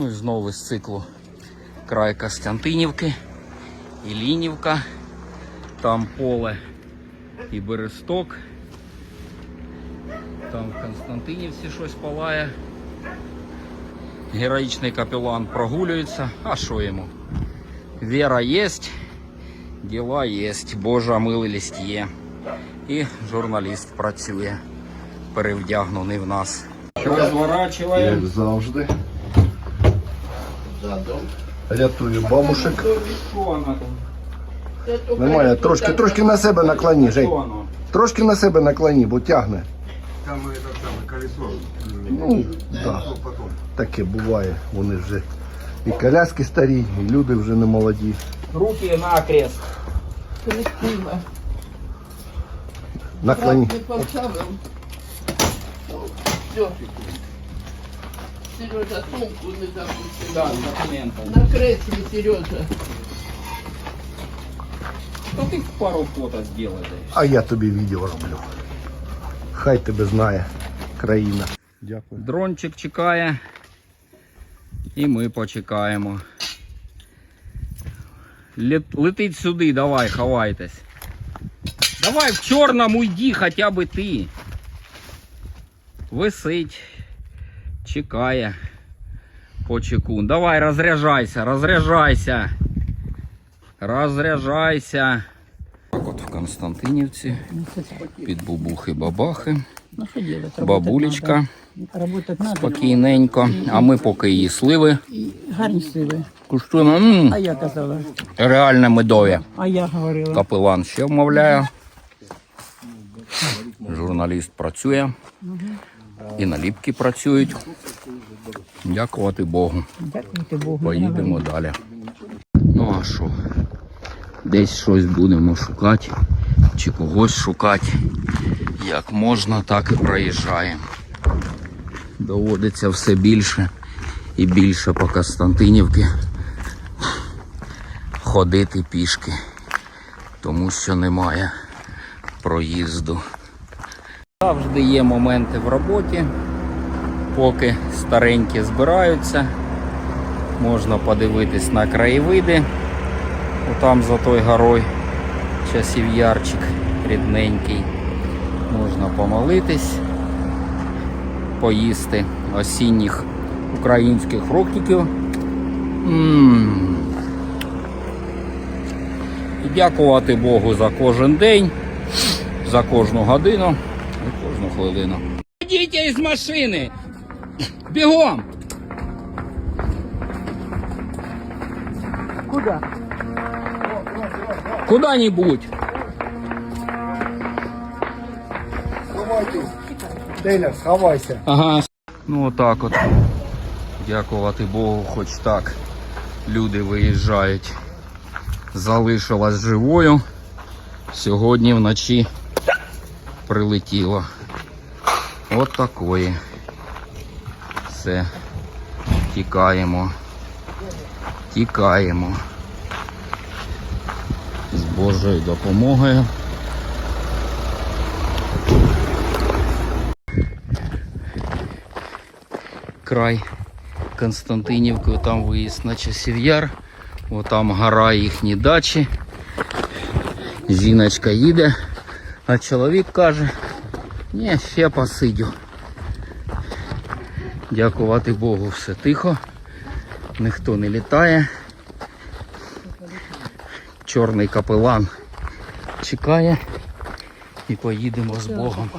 Ну і знову з циклу край Костянтинівки, Ілінівка, там поле і Бересток. Там в Константинівці щось палає. Героїчний капелан прогулюється. А що йому? Віра є, діла є, Божа милість є. І журналіст працює, перевдягнений в нас. Розворачуємо. Як завжди. Рятую бабушек. Немає, трошки, трошки на себе наклоні, Жень. Трошки на себе наклоні, бо тягне. Там колесо. Ну, так. Потом. Таке буває. Вони вже і коляски старі, і люди вже не молоді. Руки на крест. Наклоні. Все. Сережа, сумку не запустил. Да, документи. На кресле, Сережа. Що ти пару фото зробиш? А я тобі відео роблю. Хай тебе знає країна. Дякую. Дрончик чекає. І ми почекаємо. Лет- Летить сюди, давай, ховайтесь. Давай в чорному йди хоча б ти. Висить. Чекає. Почекун. Давай, розряджайся, розряджайся. Розряджайся. Так от в Константинівці. Під бубухи-бабахи. Ну? Бабулечка. Спокійненько. А ми поки її сливи гарні сили. куштуємо. А я казала. реально медові. А я говорила. Капелан ще вмовляє. Журналіст працює. І наліпки працюють. Дякувати Богу. Дякувати Богу. Поїдемо далі. Ну а що? Десь щось будемо шукати. Чи когось шукати. Як можна, так і проїжджаємо. Доводиться все більше і більше по Константинівці ходити пішки, тому що немає проїзду. Завжди є моменти в роботі, поки старенькі збираються. Можна подивитись на краєвиди. Отам за той горою часів ярчик рідненький. Можна помолитись, поїсти осінніх українських фруктиків. І дякувати Богу за кожен день, за кожну годину і кожну хвилину. Ідіть із машини! Бігом! Куда? Куда-нибудь. Теля, сховайся. Ага. Ну отак от. Дякувати Богу, хоч так. Люди виїжджають. Залишилась живою. Сьогодні вночі прилетіло. От такої. Все. Тікаємо. Тікаємо. З Божою допомогою. край Константинівки, там виїзд на часів яр, там гора їхні дачі. Жіночка їде, а чоловік каже, ні, ще посидю. Дякувати Богу, все тихо, ніхто не літає. Чорний капелан чекає і поїдемо з Богом.